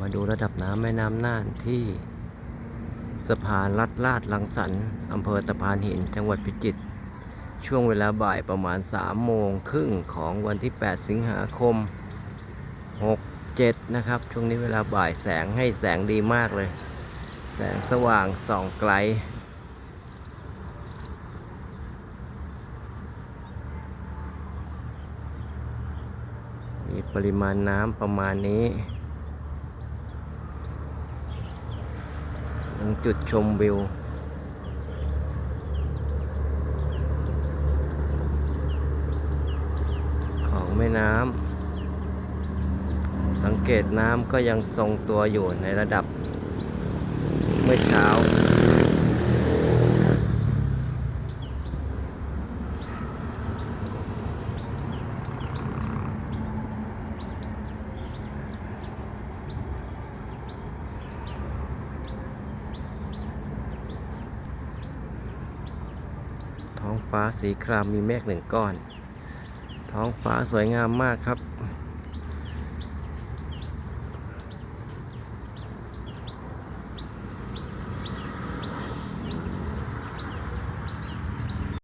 มาดูระดับน้ำแม่น้ำน่านที่สะพานลัดลาดลังสันอำเภอตะพานหินจังหวัดพิจิตรช่วงเวลาบ่ายประมาณ3โมงครึ่งของวันที่ 8 สิงหาคม 67 นะครับ ช่วงนี้เวลาบ่ายแสงให้แสงดีมากเลย แสงสว่างส่องไกลมีปริมาณน้ำประมาณนี้ งจุดชมวิว ของแม่น้ำสังเกตน้ำก็ยังทรงตัวอยู่ในระดับเมื่อเช้า ท้องฟ้าสีครามมีเมฆหนึ่งก้อน ท้องฟ้าสวยงามมากครับ